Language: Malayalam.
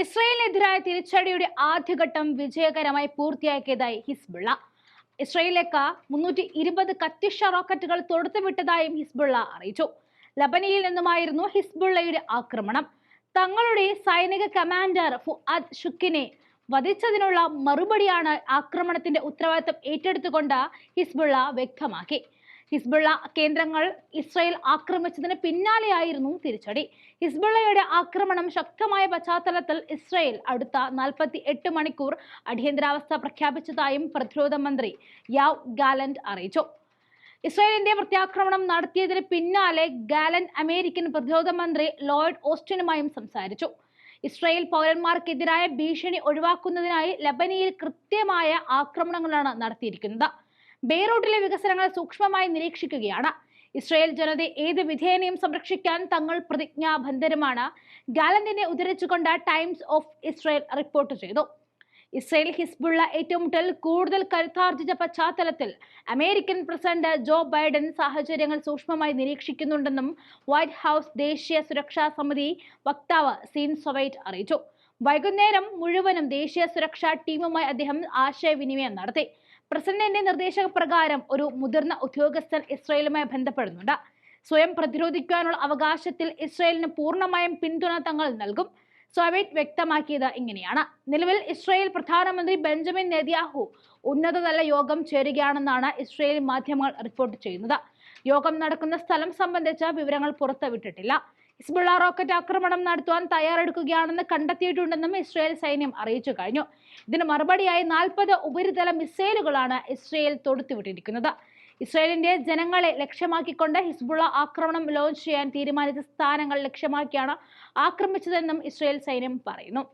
ഇസ്രയേലിനെതിരായ തിരിച്ചടിയുടെ ആദ്യഘട്ടം വിജയകരമായി പൂർത്തിയാക്കിയതായി ഹിസ്ബുള്ള. ഇസ്രയേലിലേക്ക് മുന്നൂറ്റി ഇരുപത് കത്തിഷ റോക്കറ്റുകൾ തൊടുത്തുവിട്ടതായും ഹിസ്ബുള്ള അറിയിച്ചു. ലബനിയിൽ നിന്നുമായിരുന്നു ഹിസ്ബുള്ളയുടെ ആക്രമണം. തങ്ങളുടെ സൈനിക കമാൻഡർ ഫുഅദ് ഷുക്കിനെ വധിച്ചതിനുള്ള മറുപടിയാണ് ആക്രമണത്തിന്റെ ഉത്തരവാദിത്തം ഏറ്റെടുത്തുകൊണ്ട് ഹിസ്ബുള്ള വ്യക്തമാക്കി. ഹിസ്ബുള്ള കേന്ദ്രങ്ങൾ ഇസ്രയേൽ ആക്രമിച്ചതിന് പിന്നാലെയായിരുന്നു തിരിച്ചടി. ഹിസ്ബുള്ളയുടെ ആക്രമണം ശക്തമായ പശ്ചാത്തലത്തിൽ ഇസ്രയേൽ അടുത്ത നാൽപ്പത്തി എട്ട് മണിക്കൂർ അടിയന്തരാവസ്ഥ പ്രഖ്യാപിച്ചതായും പ്രതിരോധ മന്ത്രി യാവ് ഗാലന്റ് അറിയിച്ചു. ഇസ്രായേലിന്റെ പ്രത്യാക്രമണം നടത്തിയതിന് പിന്നാലെ ഗാലൻ അമേരിക്കൻ പ്രതിരോധ മന്ത്രി ലോയിഡ് ഓസ്റ്റിനുമായും സംസാരിച്ചു. ഇസ്രായേൽ പൗരന്മാർക്കെതിരായ ഭീഷണി ഒഴിവാക്കുന്നതിനായി ലബനിയിൽ കൃത്യമായ ആക്രമണങ്ങളാണ് നടത്തിയിരിക്കുന്നത്. ബെയ്റൂട്ടിലെ വികസനങ്ങൾ സൂക്ഷ്മമായി നിരീക്ഷിക്കുകയാണ്. ഇസ്രയേൽ ജനതയെ ഏത് വിധേയനെയും സംരക്ഷിക്കാൻ തങ്ങൾ പ്രതിജ്ഞാബന്ധരമാണ് ഗാലന്റിനെ ഉദ്ധരിച്ചുകൊണ്ട് ടൈംസ് ഓഫ് ഇസ്രയേൽ റിപ്പോർട്ട് ചെയ്തു. ഇസ്രയേൽ ഹിസ്ബുള്ള ഏറ്റുമുട്ടൽ കൂടുതൽ കരുത്താർജിച്ച പശ്ചാത്തലത്തിൽ അമേരിക്കൻ പ്രസിഡന്റ് ജോ ബൈഡൻ സാഹചര്യങ്ങൾ സൂക്ഷ്മമായി നിരീക്ഷിക്കുന്നുണ്ടെന്നും വൈറ്റ് ഹൗസ് ദേശീയ സുരക്ഷാ സമിതി വക്താവ് സീൻ സൊവൈറ്റ് അറിയിച്ചു. വൈകുന്നേരം മുഴുവനും ദേശീയ സുരക്ഷാ ടീമുമായി അദ്ദേഹം ആശയവിനിമയം നടത്തി. പ്രസിഡന്റിന്റെ നിർദ്ദേശപ്രകാരം ഒരു മുതിർന്ന ഉദ്യോഗസ്ഥൻ ഇസ്രായേലുമായി ബന്ധപ്പെടുന്നുണ്ട്. സ്വയം പ്രതിരോധിക്കാനുള്ള അവകാശത്തിൽ ഇസ്രായേലിന് പൂർണമായും പിന്തുണ തങ്ങൾ നൽകും. സോവിയറ്റ് വ്യക്തമാക്കിയത് ഇങ്ങനെയാണ്. നിലവിൽ ഇസ്രായേൽ പ്രധാനമന്ത്രി ബെഞ്ചമിൻ നെതിയാഹു ഉന്നതതല യോഗം ചേരുകയാണെന്നാണ് ഇസ്രായേൽ മാധ്യമങ്ങൾ റിപ്പോർട്ട് ചെയ്യുന്നത്. യോഗം നടക്കുന്ന സ്ഥലം സംബന്ധിച്ച വിവരങ്ങൾ പുറത്തുവിട്ടിട്ടില്ല. ഹിസ്ബുള്ള റോക്കറ്റ് ആക്രമണം നടത്തുവാൻ തയ്യാറെടുക്കുകയാണെന്ന് കണ്ടെത്തിയിട്ടുണ്ടെന്നും ഇസ്രയേൽ സൈന്യം അറിയിച്ചു കഴിഞ്ഞു. ഇതിന് മറുപടിയായി നാൽപ്പത് ഉപരിതല മിസൈലുകളാണ് ഇസ്രയേൽ തൊടുത്തുവിട്ടിരിക്കുന്നത്. ഇസ്രയേലിന്റെ ജനങ്ങളെ ലക്ഷ്യമാക്കിക്കൊണ്ട് ഹിസ്ബുള്ള ആക്രമണം ലോഞ്ച് ചെയ്യാൻ തീരുമാനിച്ച സ്ഥാനങ്ങൾ ലക്ഷ്യമാക്കിയാണ് ആക്രമിച്ചതെന്നും ഇസ്രയേൽ സൈന്യം പറയുന്നു.